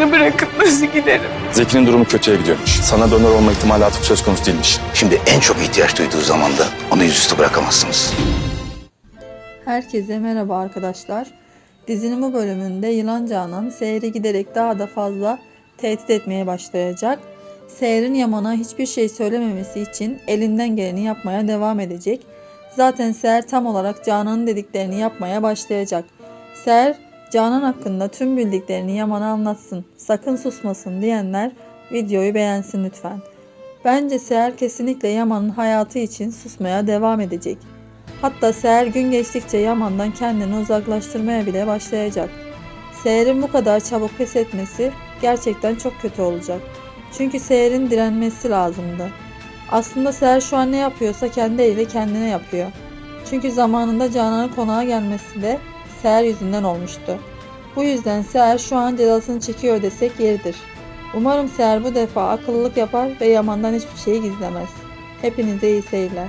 peşini bırakıp nasıl giderim? Zeki'nin durumu kötüye gidiyormuş. Sana donör olma ihtimali artık söz konusu değilmiş. Şimdi en çok ihtiyaç duyduğu zamanda onu yüzüstü bırakamazsınız. Herkese merhaba arkadaşlar. Dizinin bu bölümünde Yılan Canan Seher'i giderek daha da fazla tehdit etmeye başlayacak. Seher'in Yaman'a hiçbir şey söylememesi için elinden geleni yapmaya devam edecek. Zaten Seher tam olarak Canan'ın dediklerini yapmaya başlayacak. Seher, Canan hakkında tüm bildiklerini Yaman'a anlatsın, sakın susmasın diyenler videoyu beğensin lütfen. Bence Seher kesinlikle Yaman'ın hayatı için susmaya devam edecek. Hatta Seher gün geçtikçe Yaman'dan kendini uzaklaştırmaya bile başlayacak. Seher'in bu kadar çabuk pes etmesi gerçekten çok kötü olacak. Çünkü Seher'in direnmesi lazımdı. Aslında Seher şu an ne yapıyorsa kendi eliyle kendine yapıyor. Çünkü zamanında Canan'ın konağa gelmesi de Seher yüzünden olmuştu. Bu yüzden Seher şu an cezasını çekiyor desek yeridir. Umarım Seher bu defa akıllılık yapar ve Yaman'dan hiçbir şeyi gizlemez. Hepinize iyi seyirler.